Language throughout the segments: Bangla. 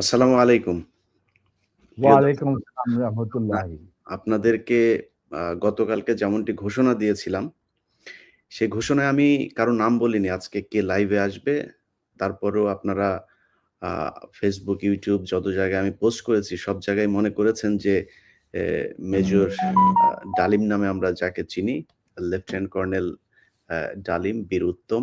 আসসালামু আলাইকুম। ওয়ালাইকুম আসসালাম আপনা আপনাদেরকে গতকালকে যেমনটি ঘোষণা দিয়েছিলাম, সেই ঘোষণায় আমি কারও নাম বলিনি আজকে কে লাইভে আসবে। তারপরেও আপনারা Facebook, YouTube যত জায়গায় আমি পোস্ট করেছি সব জায়গায় মনে করেছেন যে মেজর ডালিম নামে আমরা যাকে চিনি, লেফটেন্যান্ট কর্নেল ডালিম বীর উত্তম।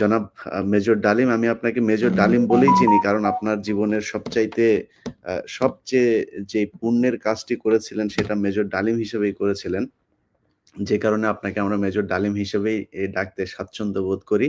জনাব মেজর ডালিম। আমি আপনাকে মেজর ডালিম বলেই চিনি। কারণ আপনার জীবনের সবচাইতে সবচেয়ে যে পুণ্যের কাজটি করেছিলেন সেটা মেজর ডালিম হিসেবেই করেছিলেন। যে কারণে আপনাকে আমরা মেজর ডালিম হিসেবেই এ ডাকতে স্বাচ্ছন্দ্য বোধ করি।